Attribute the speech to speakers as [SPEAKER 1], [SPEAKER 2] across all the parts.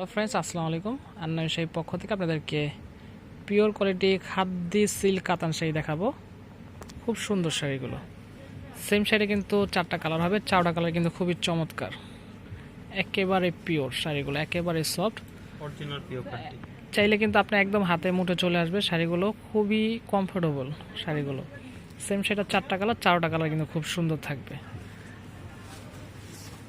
[SPEAKER 1] Hello friends আসসালামু আলাইকুম। আন্না সেই পক্ষ থেকে আপনাদেরকে পিওর কোয়ালিটি খাদ্যি সিল্ক কাতান শাড়ি দেখাবো। খুব সুন্দর শাড়িগুলো। সেম শাড়ি কিন্তু চারটা কালার হবে চারটা কালার কিন্তু খুবই চমৎকার। একেবারে পিওর শাড়িগুলো একেবারে সফট
[SPEAKER 2] অরিজিনাল পিও পার্টি
[SPEAKER 1] চাইলে কিন্তু আপনি একদম হাতে মুঠে চলে আসবে শাড়িগুলো খুবই কমফোর্টেবল শাড়িগুলো। সেম সেটা চারটা কালার চারটা কালার কিন্তু খুব সুন্দর থাকবে।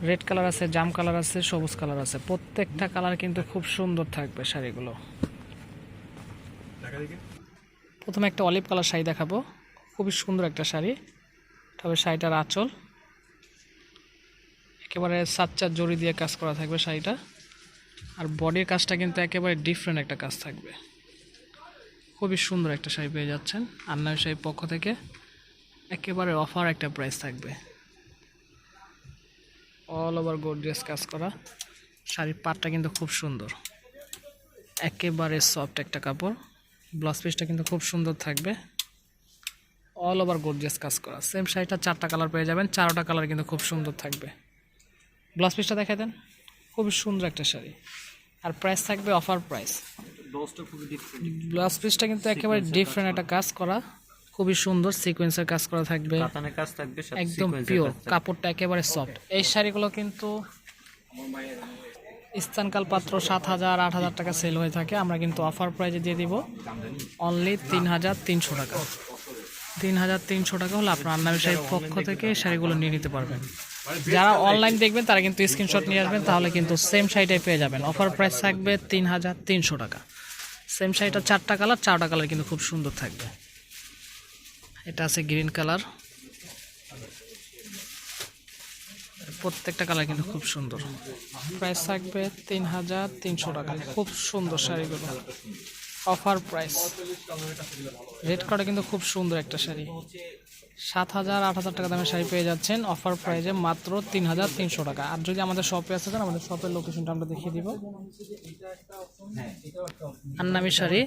[SPEAKER 1] রেড কালার আছে, জাম কালার আছে, সবুজ কালার আছে। প্রত্যেকটা কালার কিন্তু খুব সুন্দর থাকবে শাড়িগুলো। প্রথমে একটা অলিভ কালার শাড়ি দেখাবো। খুবই সুন্দর একটা শাড়ি। তবে শাড়িটার আঁচল। একেবারে সাচ্চার জড়ি দিয়ে কাজ করা থাকবে শাড়িটা। আর বডির কাজটা কিন্তু একেবারে ডিফারেন্ট একটা কাজ থাকবে। খুবই সুন্দর একটা শাড়ি পেয়ে যাচ্ছেন। আন্নার শাড়ির পক্ষ থেকে একেবারে অফার একটা প্রাইস থাকবে। অল ওভার গোর্জিয়াস কাজ করা। শাড়ির পাটটা কিন্তু খুব সুন্দর। একেবারে সফট একটা কাপড়। ব্লাউজ পিসটা কিন্তু খুব সুন্দর থাকবে। অল ওভার গোর্জিয়াস কাজ করা। সেম শাড়িটা চারটা কালার পেয়ে যাবেন চারোটা কালার কিন্তু খুব সুন্দর থাকবে। ব্লাউজ পিসটা দেখাই দেন। খুবই সুন্দর একটা শাড়ি। আর প্রাইস থাকবে অফার প্রাইস ব্লাউজ পিসটা কিন্তু একেবারে ডিফারেন্ট একটা কাজ করা। খুবই সুন্দর সিকোয়েন্সের কাজ করা থাকবে।
[SPEAKER 2] কাতানের কাজ থাকবে
[SPEAKER 1] একদম পিওর কাপড়টা একেবারে সফট এই শাড়িগুলো কিন্তু স্থানকাল পাত্র সাত হাজার আট হাজার টাকা সেল হয়ে থাকে। আমরা কিন্তু অফার প্রাইজে দিয়ে দিব অনলি তিন হাজার তিনশো টাকা। তিন হাজার তিনশো টাকা হলে আপনার আন্না শাড়ির পক্ষ থেকে এই শাড়িগুলো নিয়ে নিতে পারবেন। যারা অনলাইন দেখবেন তারা কিন্তু স্ক্রিনশট নিয়ে আসবেন তাহলে কিন্তু সেম শাড়িটাই পেয়ে যাবেন। অফার প্রাইস থাকবে তিন হাজার তিনশো টাকা। সেম শাড়িটা চারটা কালার চারটা কালার কিন্তু খুব সুন্দর থাকবে। এটা আছে গ্রিন কালার। প্রত্যেকটা কালার কিন্তু খুব সুন্দর। প্রাইস থাকবে তিন হাজার তিনশো টাকা। খুব সুন্দর শাড়িগুলো। অফার প্রাইস রেড কার্ডে কিন্তু খুব সুন্দর একটা শাড়ি। সাত হাজার আট হাজার টাকা দামের শাড়ি পেয়ে যাচ্ছেন। অফার প্রাইজে মাত্র তিন হাজার তিনশো টাকা। আর যদি আমাদের শপে আসতে চান আমাদের শপের লোকেশনটা আমরা দেখিয়ে দিব। আন্নামি শাড়ি।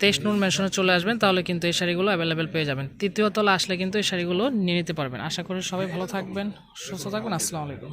[SPEAKER 1] তেইশ নুন মেশনে চলে আসবেন, তাহলে কিন্তু এই শাড়িগুলো অ্যাভেলেবেল পেয়ে যাবেন। তৃতীয় তলা আসলে কিন্তু এই শাড়িগুলো নিয়ে নিতে পারবেন। আশা করি সবাই ভালো থাকবেন, সুস্থ থাকবেন, আসসালামু আলাইকুম।